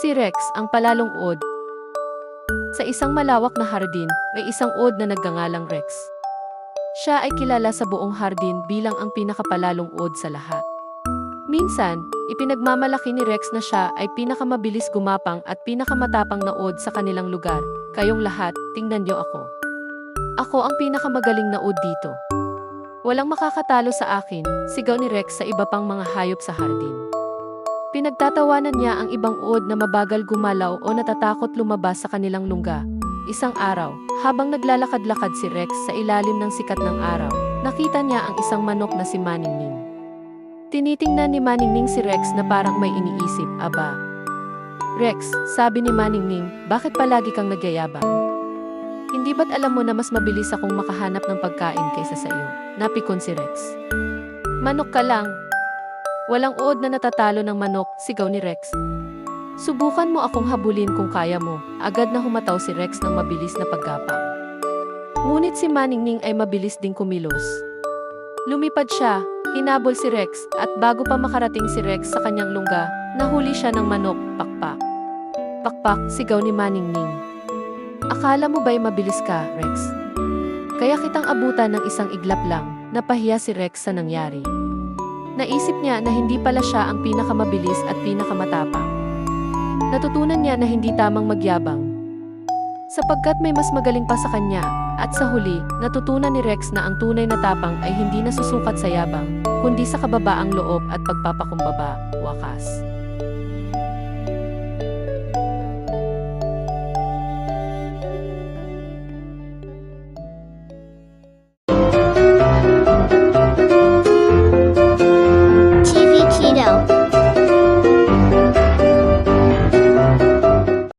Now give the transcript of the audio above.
Si Rex ang palalong od. Sa isang malawak na hardin, may isang od na nagngangalang Rex. Siya ay kilala sa buong hardin bilang ang pinakapalalong od sa lahat. Minsan, ipinagmamalaki ni Rex na siya ay pinakamabilis gumapang at pinakamatapang na od sa kanilang lugar. Kayong lahat, tingnan niyo ako. Ako ang pinakamagaling na od dito. Walang makakatalo sa akin, sigaw ni Rex sa iba pang mga hayop sa hardin. Pinagtatawanan niya ang ibang uod na mabagal gumalaw o natatakot lumabas sa kanilang lungga. Isang araw, habang naglalakad-lakad si Rex sa ilalim ng sikat ng araw, nakita niya ang isang manok na si Maningning. Tinitingnan ni Maningning si Rex na parang may iniisip, aba. Rex, sabi ni Maningning, bakit palagi kang nagyayabang? Hindi ba't alam mo na mas mabilis akong makahanap ng pagkain kaysa sa iyo? Napikon si Rex. Manok ka lang, Walang uod na natatalo ng manok, sigaw ni Rex. Subukan mo akong habulin kung kaya mo. Agad na humataw si Rex ng mabilis na paggapang. Ngunit si Maningning ay mabilis ding kumilos. Lumipad siya, hinabol si Rex, at bago pa makarating si Rex sa kanyang lungga, nahuli siya ng manok, pakpak. Pakpak, sigaw ni Maningning. Akala mo ba'y mabilis ka, Rex? Kaya kitang abutan ng isang iglap lang, napahiya si Rex sa nangyari. Naisip niya na hindi pala siya ang pinakamabilis at pinakamatapang. Natutunan niya na hindi tamang magyabang. Sapagkat may mas magaling pa sa kanya, at sa huli, natutunan ni Rex na ang tunay na tapang ay hindi nasusukat sa yabang, kundi sa kababaang loob at pagpapakumbaba, wakas.